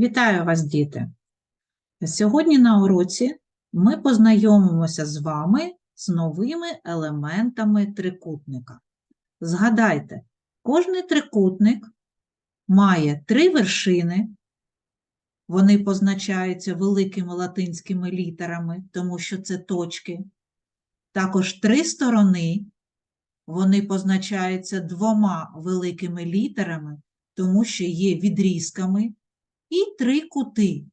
Вітаю вас, діти! Сьогодні на уроці ми познайомимося з вами з новими елементами трикутника. Згадайте, кожний трикутник має три вершини, вони позначаються великими латинськими літерами, тому що це точки. Також три сторони, вони позначаються двома великими літерами, тому що є відрізками і три кути.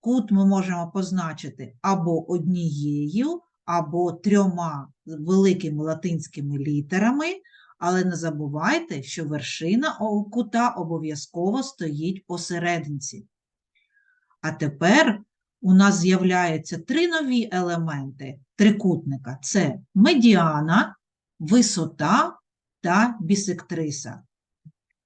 Кут ми можемо позначити або однією, або трьома великими латинськими літерами, але не забувайте, що вершина кута обов'язково стоїть посерединці. А тепер у нас з'являються три нові елементи трикутника: це медіана, висота та бісектриса.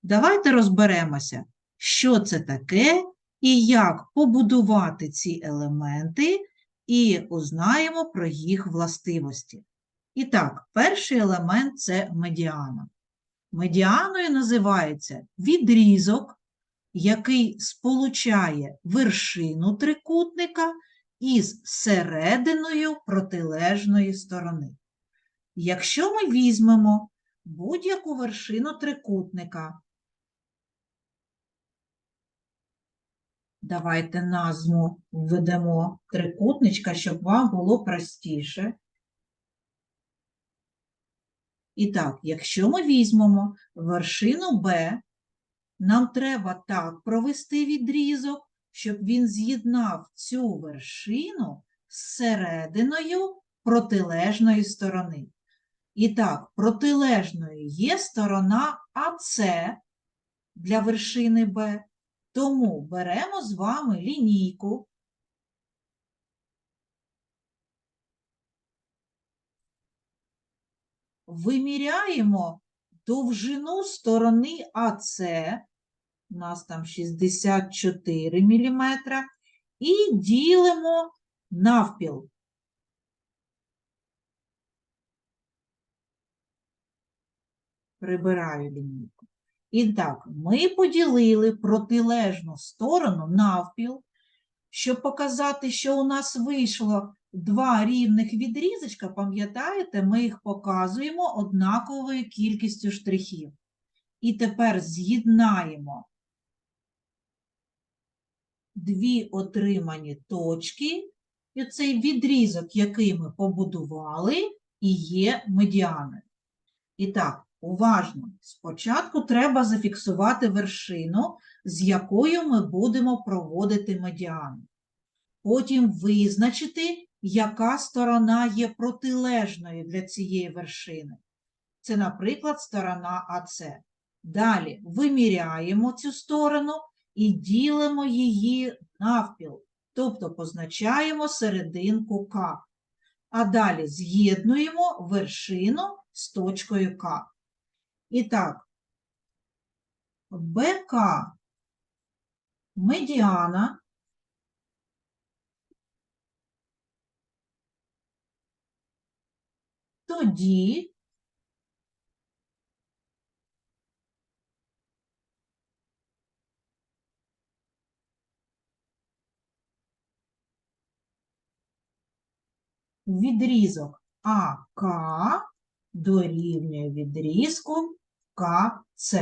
Давайте розберемося, що це таке і як побудувати ці елементи, і узнаємо про їх властивості. І так, перший елемент це медіана. Медіаною називається відрізок, який сполучає вершину трикутника із серединою протилежної сторони. Якщо ми візьмемо будь-яку вершину трикутника, Давайте назву введемо трикутничка, щоб вам було простіше. І так, якщо ми візьмемо вершину Б, нам треба так провести відрізок, щоб він з'єднав цю вершину з серединою протилежної сторони. І так, протилежною є сторона АС для вершини Б. Тому беремо з вами лінійку. Виміряємо довжину сторони АС, у нас там 64 мм, і ділимо навпіл. Прибираю лінійку. І так, ми поділили протилежну сторону навпіл, щоб показати, що у нас вийшло два рівних відрізочка, пам'ятаєте, ми їх показуємо однаковою кількістю штрихів. І тепер з'єднаємо дві отримані точки, і цей відрізок, який ми побудували, і є медіаною. І так, Уважно. Спочатку треба зафіксувати вершину, з якою ми будемо проводити медіану. Потім визначити, яка сторона є протилежною для цієї вершини. Це, наприклад, сторона АС. Далі виміряємо цю сторону і ділимо її навпіл, тобто позначаємо серединку К. А далі з'єднуємо вершину з точкою К. І так, БК медіана. Тоді відрізок АК дорівнює відрізку КЦ.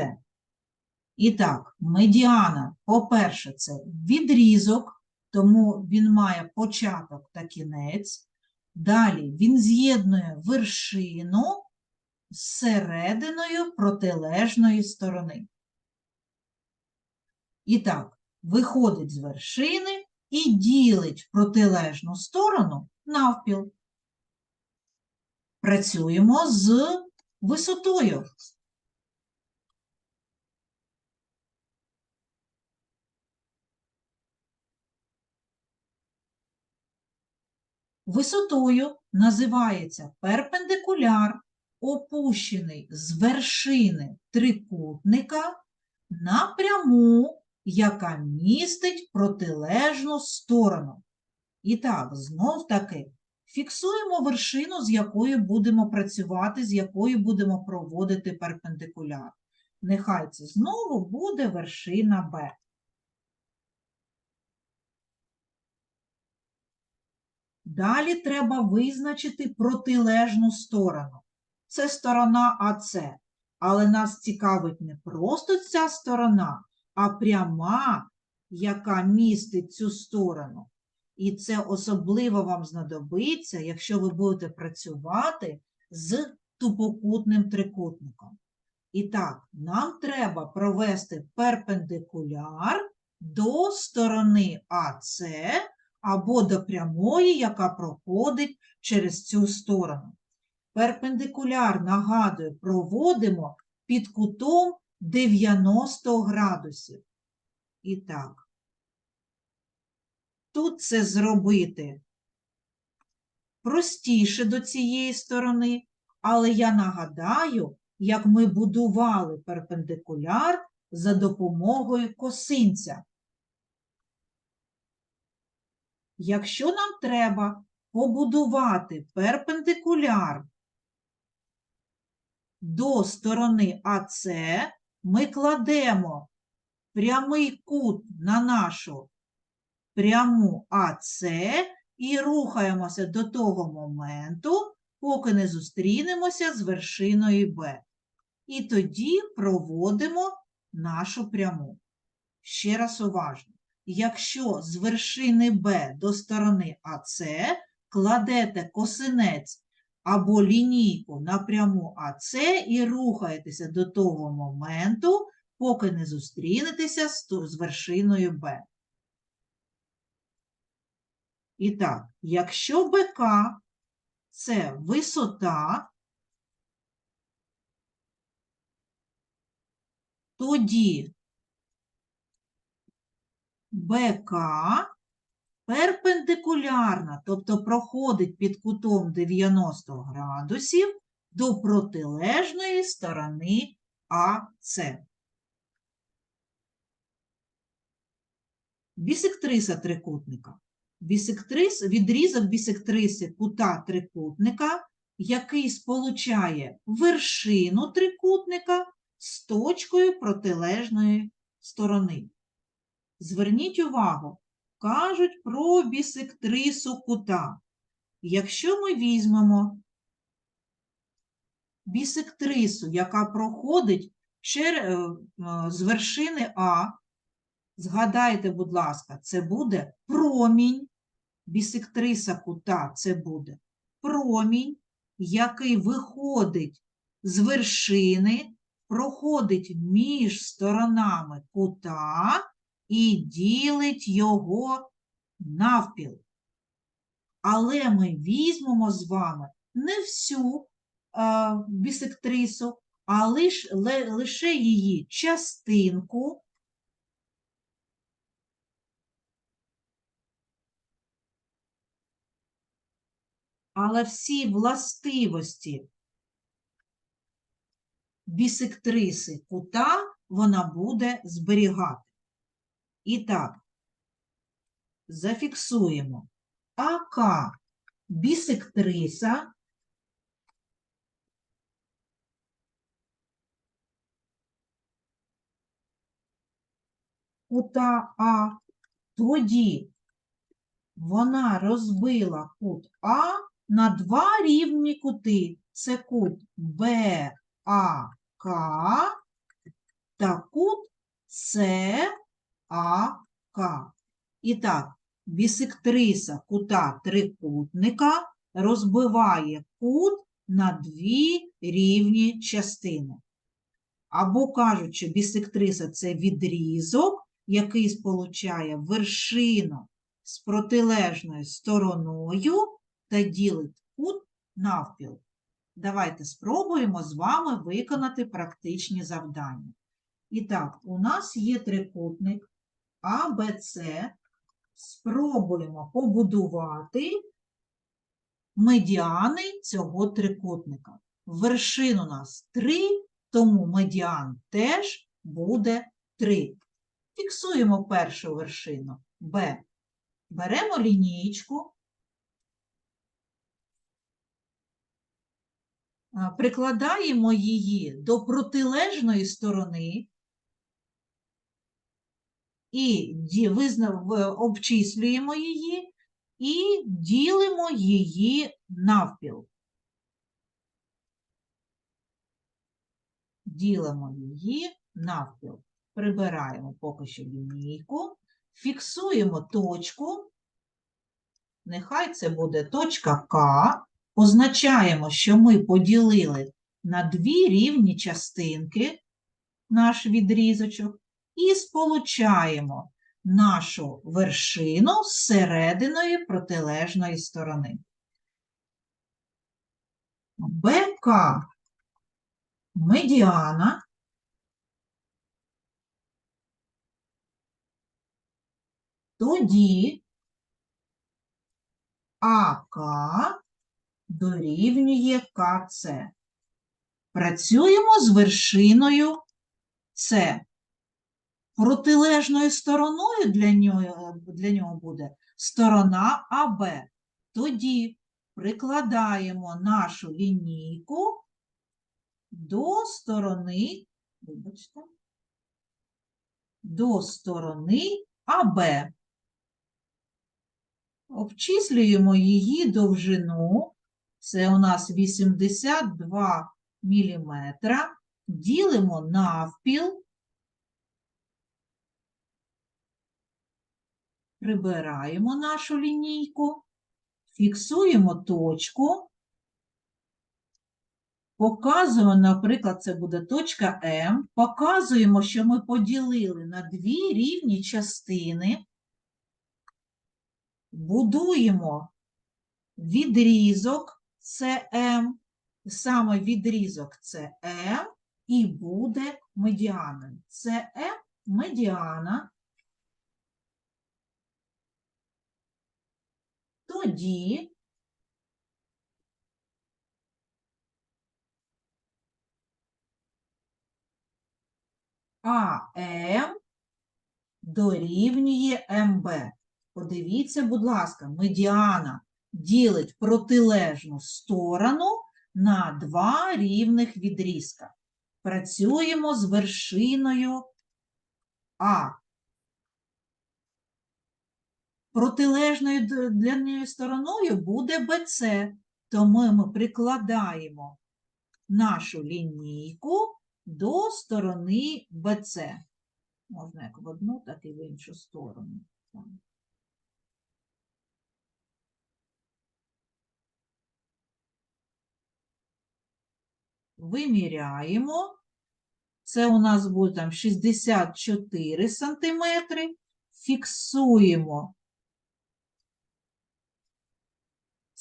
І так, медіана, по-перше, це відрізок, тому він має початок та кінець. Далі він з'єднує вершину з серединою протилежної сторони. І так, виходить з вершини і ділить протилежну сторону навпіл. Працюємо з висотою. Висотою називається перпендикуляр, опущений з вершини трикутника на пряму, яка містить протилежну сторону. І так, знов таки, фіксуємо вершину, з якою будемо працювати, з якою будемо проводити перпендикуляр. Нехай це знову буде вершина Б. Далі треба визначити протилежну сторону. Це сторона АЦ. Але нас цікавить не просто ця сторона, а пряма, яка містить цю сторону. І це особливо вам знадобиться, якщо ви будете працювати з тупокутним трикутником. І так, нам треба провести перпендикуляр до сторони АС або до прямої, яка проходить через цю сторону. Перпендикуляр, нагадую, проводимо під кутом 90 градусів. І так, тут це зробити простіше до цієї сторони, але я нагадаю, як ми будували перпендикуляр за допомогою косинця. Якщо нам треба побудувати перпендикуляр до сторони АС, ми кладемо прямий кут на нашу пряму АС і рухаємося до того моменту, поки не зустрінемося з вершиною Б. І тоді проводимо нашу пряму. Ще раз уважно. Якщо з вершини Б до сторони АС кладете косинець або лінійку на пряму АС і рухаєтеся до того моменту, поки не зустрінетеся з вершиною Б. І так, якщо БК це висота, тоді БК перпендикулярна, тобто проходить під кутом 90 градусів до протилежної сторони АС. Бісектриса трикутника. Бісектрис, відрізок бісектриси кута трикутника, який сполучає вершину трикутника з точкою протилежної сторони. Зверніть увагу, кажуть про бісектрису кута. Якщо ми візьмемо бісектрису, яка проходить е, е, з вершини А, згадайте, будь ласка, це буде промінь, бісектриса кута це буде промінь, який виходить з вершини, проходить між сторонами кута і ділить його навпіл. Але ми візьмемо з вами не всю а, бісектрису, а лиш, лише її частинку. Але всі властивості бісектриси кута вона буде зберігати. І так, зафіксуємо. АК бісектриса кута А, тоді вона розбила кут А на два рівні кути. Це кут БАК та кут САК. І так, бісектриса кута трикутника розбиває кут на дві рівні частини. Або кажуть, що бісектриса – це відрізок, який сполучає вершину з протилежною стороною та ділить кут навпіл. Давайте спробуємо з вами виконати практичні завдання. І так, у нас є трикутник АБЦ. Спробуємо побудувати медіани цього трикутника. Вершин у нас 3, тому медіан теж буде 3. Фіксуємо першу вершину Б. Беремо лінійку, прикладаємо її до протилежної сторони і обчислюємо її і ділимо її навпіл. Ділимо її навпіл. Прибираємо поки що лінійку, фіксуємо точку. Нехай це буде точка К. Позначаємо, що ми поділили на дві рівні частинки наш відрізочок і сполучаємо нашу вершину з серединою протилежної сторони. БК медіана тоді АК дорівнює КЦ. Працюємо з вершиною С. Протилежною стороною для нього, для нього буде сторона АБ. Тоді прикладаємо нашу лінійку до сторони, вибачте, до сторони АБ. Обчислюємо її довжину. Це у нас 82 мм. Ділимо навпіл. Прибираємо нашу лінійку, фіксуємо точку, показуємо, наприклад, це буде точка М, показуємо, що ми поділили на дві рівні частини, будуємо відрізок СМ, саме відрізок СМ і буде медіаною. СМ медіана. Тоді АМ дорівнює МБ. Подивіться, будь ласка, медіана ділить протилежну сторону на два рівних відрізка. Працюємо з вершиною А. Протилежною для неї стороною буде БЦ, тому ми прикладаємо нашу лінійку до сторони БЦ. Можна як в одну, так і в іншу сторону. Виміряємо. Це у нас буде там 64 сантиметри. Фіксуємо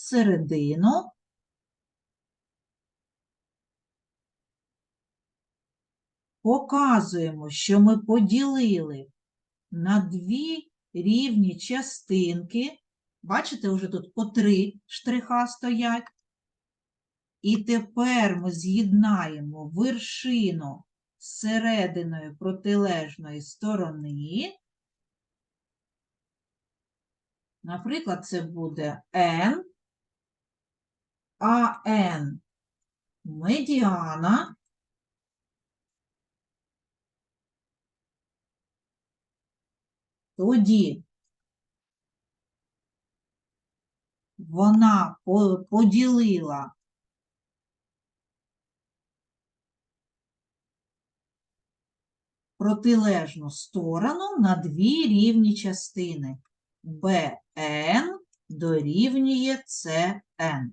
середину. Показуємо, що ми поділили на дві рівні частинки. Бачите, вже тут по три штриха стоять. І тепер ми з'єднаємо вершину з серединою протилежної сторони. Наприклад, це буде N, а N медіана. Тоді вона поділила протилежну сторону на дві рівні частини. BN дорівнює CN.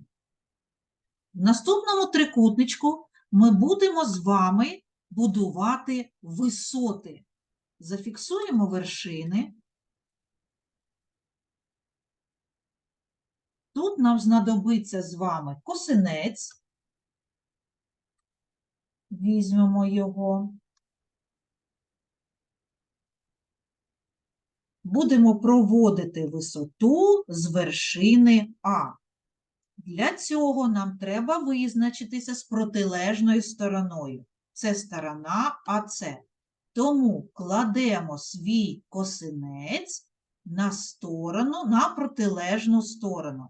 В наступному трикутничку ми будемо з вами будувати висоти. Зафіксуємо вершини. Тут нам знадобиться з вами косинець. Візьмемо його. Будемо проводити висоту з вершини А. Для цього нам треба визначитися з протилежною стороною. Це сторона АЦ. Тому кладемо свій косинець на сторону, на протилежну сторону.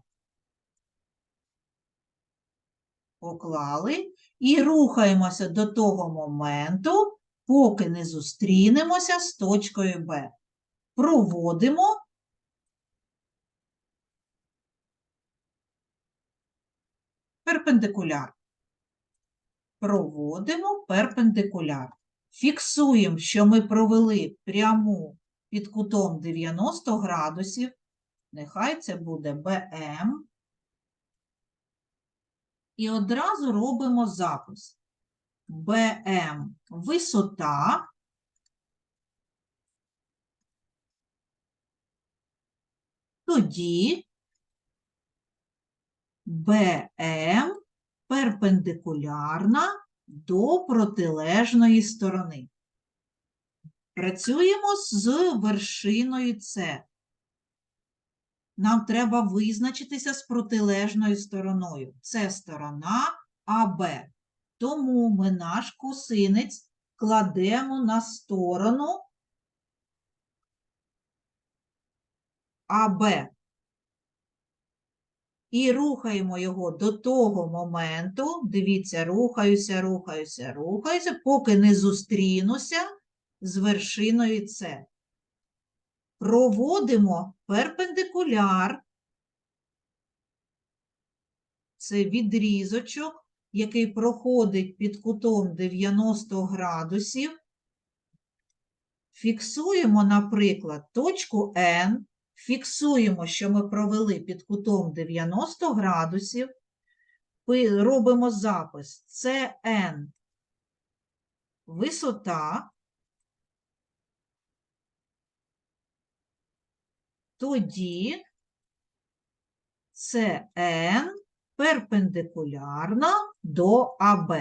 Поклали і рухаємося до того моменту, поки не зустрінемося з точкою Б. Проводимо перпендикуляр. Проводимо перпендикуляр. Фіксуємо, що ми провели пряму під кутом 90 градусів. Нехай це буде БМ. І одразу робимо запис. БМ висота. Тоді БМ перпендикулярна до протилежної сторони. Працюємо з вершиною С. Нам треба визначитися з протилежною стороною. Це сторона АБ. Тому ми наш косинець кладемо на сторону АБ. І рухаємо його до того моменту. Дивіться, рухаюся, рухаюся, рухаюся, поки не зустрінуся з вершиною С. Проводимо перпендикуляр. Це відрізочок, який проходить під кутом 90 градусів. Фіксуємо, наприклад, точку N. Фіксуємо, що ми провели під кутом 90 градусів. Робимо запис CN висота. Тоді CN перпендикулярна до АБ.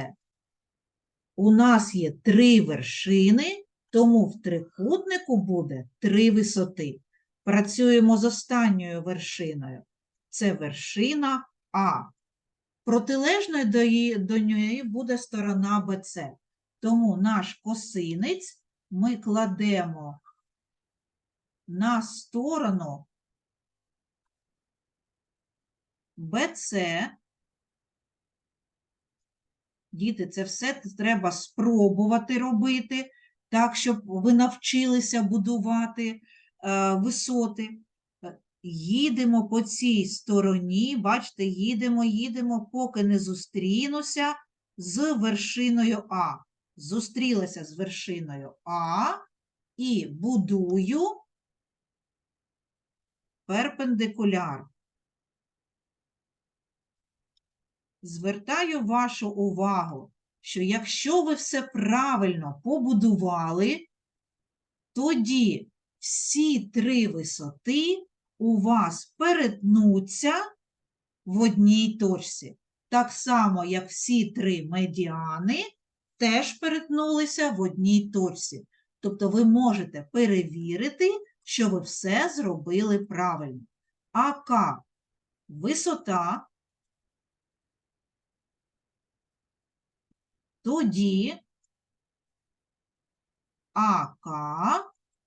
У нас є три вершини, тому в трикутнику буде три висоти. Працюємо з останньою вершиною. Це вершина А. Протилежною до, її, до неї буде сторона БЦ. Тому наш косинець ми кладемо на сторону БЦ. Діти, це все треба спробувати робити, так, щоб ви навчилися будувати висоти. Е, Їдемо по цій стороні, бачите, їдемо, їдемо, поки не зустрінуся з вершиною А. Зустрілася з вершиною А і будую перпендикуляр. Звертаю вашу увагу, що якщо ви все правильно побудували, тоді всі три висоти у вас перетнуться в одній точці. Так само, як всі три медіани теж перетнулися в одній точці. Тобто ви можете перевірити, що ви все зробили правильно. АК – висота, тоді АК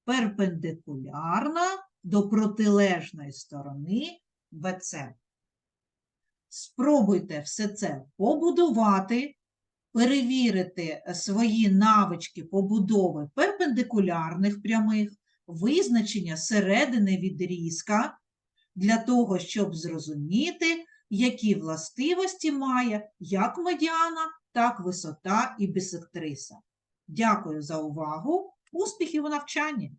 перпендикулярна до протилежної сторони БЦ. Спробуйте все це побудувати, перевірити свої навички побудови перпендикулярних прямих, визначення середини відрізка для того, щоб зрозуміти, які властивості має як медіана, так висота і бісектриса. Дякую за увагу. Успіхів у навчанні!